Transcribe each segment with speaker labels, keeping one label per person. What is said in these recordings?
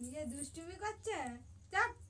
Speaker 1: নিজে দুষ্টুমি করছে? চাপ।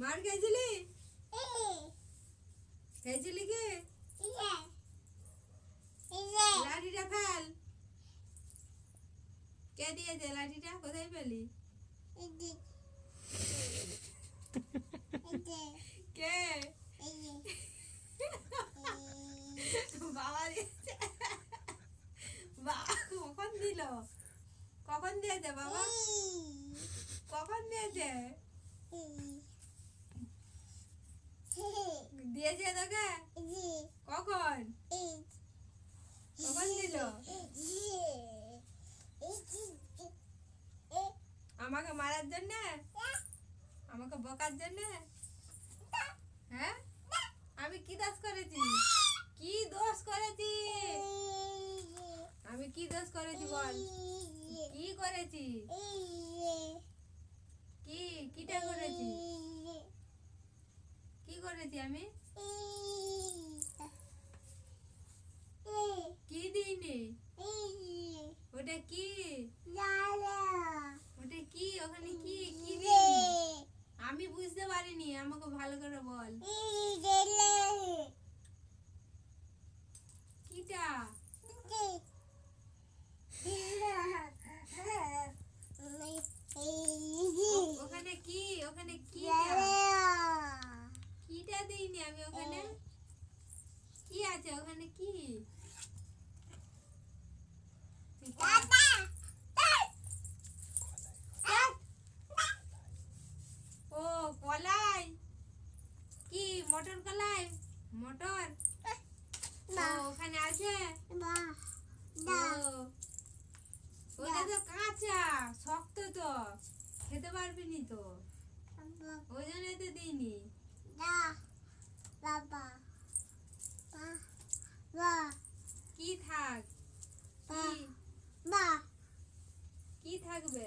Speaker 1: মার খেয়েছিলি খেয়েছিলি কি? লাঠিটা ফেল। কে দিয়েছে লাঠিটা? কোথায় পেলি? কে? বাবা দিয়েছে। কখন দিল? কখন দিয়েছে বাবা? কখন দিয়েছে? দিয়েছে তোকে? কখন? কখন দিল? আমাকে মারার জন্য? আমাকে বকার জন্য? হ্যাঁ? আমি কি দোষ করেছি? কি দোষ করেছি? আমি কি দোষ করেছি বল? কি করেছি? কি? কিটা করেছি? করেছি আমি? কি দিইনি? ওটা কি? ওটা কি? ওখানে কি? কি আমি বুঝতে পারিনি, আমাকে ভালো করে বল। কিটা ও- ওখানে কি ওখানে কি কিটা দিইনি আমি ওখানে কি আছে ওখানে কি? ও, কলাই। কি, মটর কলাই? মটর? ওখানে আছে? ওটা তো কাঁচা, শক্ত তো। খেতে পারবি নি তো। ওই জন্যই তো দিইনি।
Speaker 2: থাক। কি থাকবে?